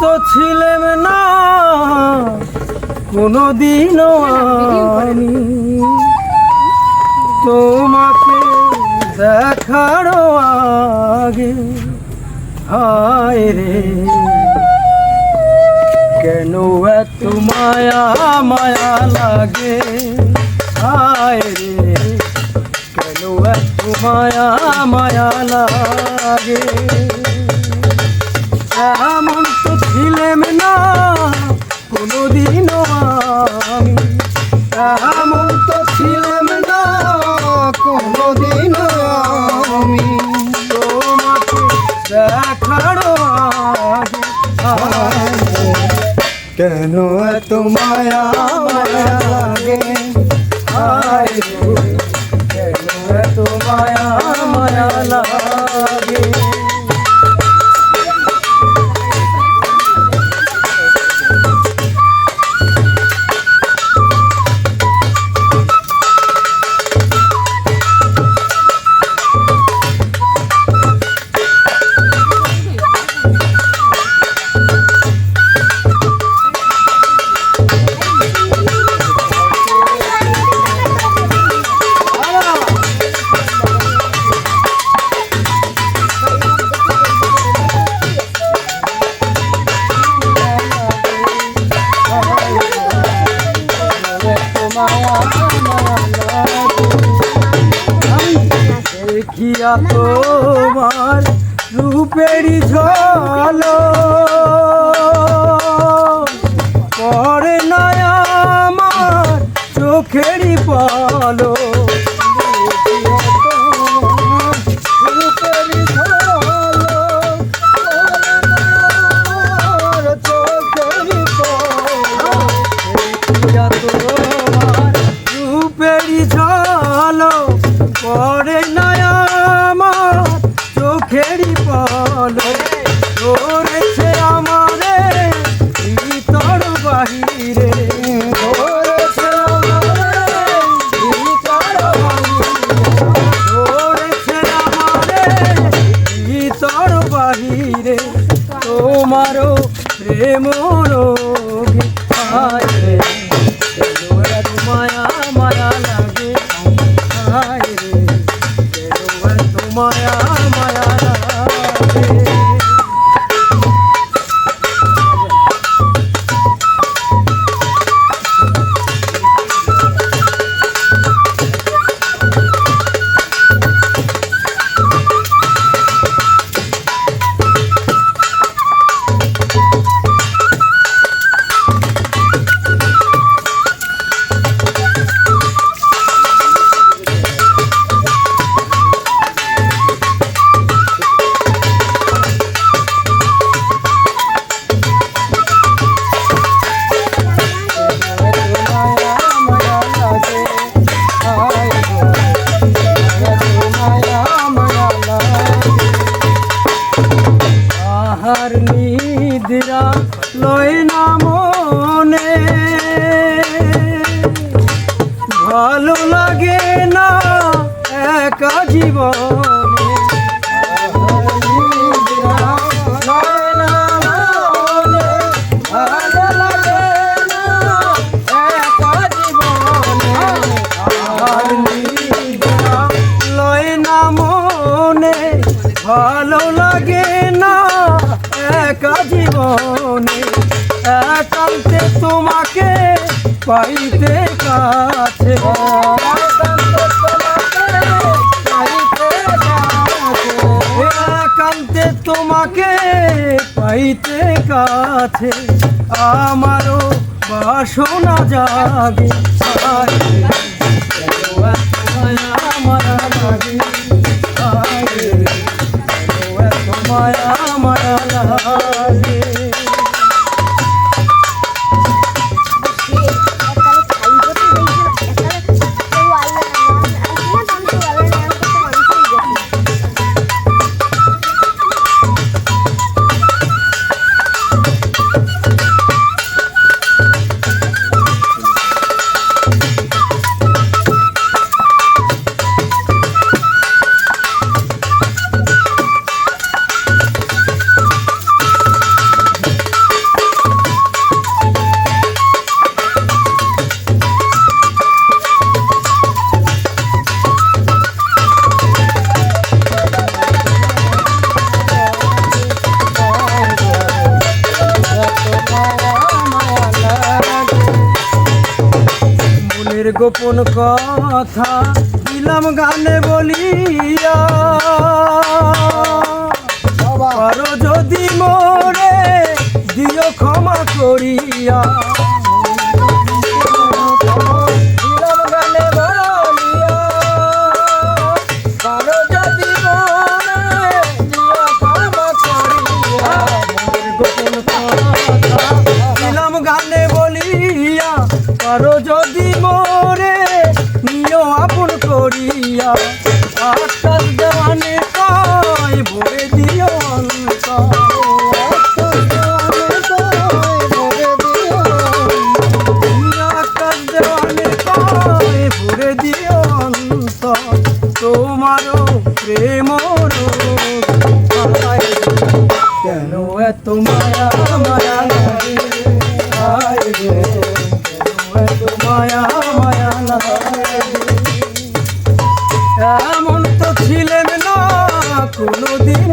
তো ছিলেম না কোনোদিনও আমি তোমাকে দেখারও আগে হায় রে। কেন এত মায়া মায়া লাগে? হায় রে। কেন এত মায়া মায়া লাগে? কেন এত মায়া মায়া লাগে? দেখিয়া তোমার রূপেরই ঝল পরে নয় আমার চোখেরই পালো পলক ধরেছে আমারে ভিতর বাহিরে। তোমারও প্রেম রোগে আয় রে, কেন মায়া মায়া লাগে রে। কেন এত মায়া মায়া লাগে জীবনে ভালো লাগে না একা জীবনে একান্তে তোমাকে পাইতে কাছে। তোমাকে পাইতে কাছে আমারও বাসনা যাবে আয় রে, কেন এত মায়া মায়া লাগে মায়া মায়া মনের গোপন কথা দিলাম গানে বলিয়া। আরও যদি মোরে দিও ক্ষমা করিয়া। তোমায়া মায়া নাই আয় রে। তোমায়া মায়া নাই এমন তো ছিলেন না কোনোদিন